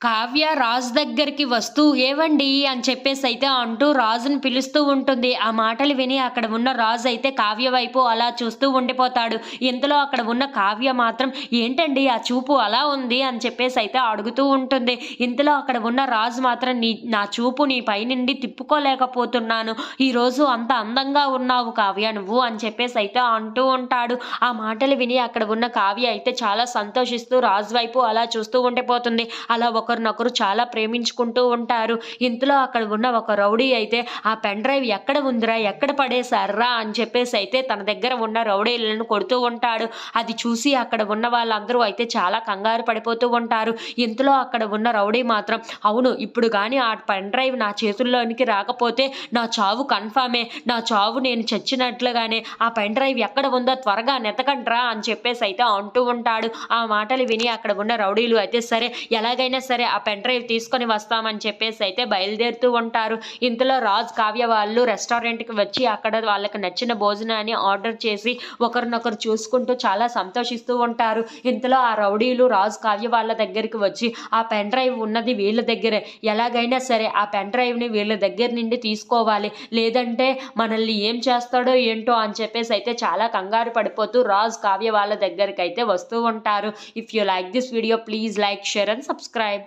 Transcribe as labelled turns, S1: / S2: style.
S1: కావ్య రాజు దగ్గరికి వస్తూ ఏవండి? అని చెప్పేసి అయితే అంటూ రాజుని పిలుస్తూ ఉంటుంది. ఆ మాటలు విని అక్కడ ఉన్న రాజు అయితే కావ్య వైపు అలా చూస్తూ ఉండిపోతాడు. ఇంతలో అక్కడ ఉన్న కావ్య మాత్రం ఏంటండి? ఆ చూపు అలా ఉంది? అని చెప్పేసి అయితే అడుగుతూ ఉంటుంది. ఇంతలో అక్కడ ఉన్న రాజు మాత్రం నీ నా చూపు నీ పైనుండి తిప్పుకోలేకపోతున్నాను. ఈరోజు అంత అందంగా ఉన్నావు కావ్య నువ్వు అని చెప్పేసి అయితే అంటూ ఉంటాడు. ఆ మాటలు విని అక్కడ ఉన్న కావ్య అయితే చాలా సంతోషిస్తూ రాజు వైపు అలా చూస్తూ ఉండిపోతుంది. అలా ఒకరినొకరు చాలా ప్రేమించుకుంటూ ఉంటారు. ఇంతలో అక్కడ ఉన్న ఒక రౌడీ అయితే ఆ పెన్ డ్రైవ్ ఎక్కడ ఉందిరా? ఎక్కడ పడేశారా అని చెప్పేసి అయితే తన దగ్గర ఉన్న రౌడీలను కొడుతూ ఉంటాడు. అది చూసి అక్కడ ఉన్న వాళ్ళందరూ అయితే చాలా కంగారు పడిపోతూ ఉంటారు. ఇంతలో అక్కడ ఉన్న రౌడీ మాత్రం అవును ఇప్పుడు కానీ ఆ పెన్ డ్రైవ్ నా చేతుల్లోనికి రాకపోతే నా చావు కన్ఫామే. నా చావు నేను చచ్చినట్లుగానే. ఆ పెన్ డ్రైవ్ ఎక్కడ ఉందో త్వరగా నెతకంట్రా అని చెప్పేసి అయితే అంటూ ఉంటాడు. ఆ మాటలు విని అక్కడ ఉన్న రౌడీలు అయితే సరే ఎలాగైనా సరే సరే ఆ పెన్ డ్రైవ్ తీసుకొని వస్తామని చెప్పేసి అయితే బయలుదేరుతూ ఉంటారు. ఇంతలో రాజ్ కావ్య వాళ్ళు రెస్టారెంట్కి వచ్చి అక్కడ వాళ్ళకి నచ్చిన భోజనాన్ని ఆర్డర్ చేసి ఒకరినొకరు చూసుకుంటూ చాలా సంతోషిస్తూ ఉంటారు. ఇంతలో ఆ రౌడీలు రాజ్ కావ్య వాళ్ళ దగ్గరికి వచ్చి ఆ పెన్ డ్రైవ్ ఉన్నది వీళ్ళ దగ్గరే. ఎలాగైనా సరే ఆ పెన్ డ్రైవ్ని వీళ్ళ దగ్గర నుండి తీసుకోవాలి. లేదంటే మనల్ని ఏం చేస్తాడో ఏంటో అని చెప్పేసి అయితే చాలా కంగారు పడిపోతూ రాజ్ కావ్య వాళ్ళ దగ్గరికి అయితే వస్తూ ఉంటారు. If you like this video please like share and subscribe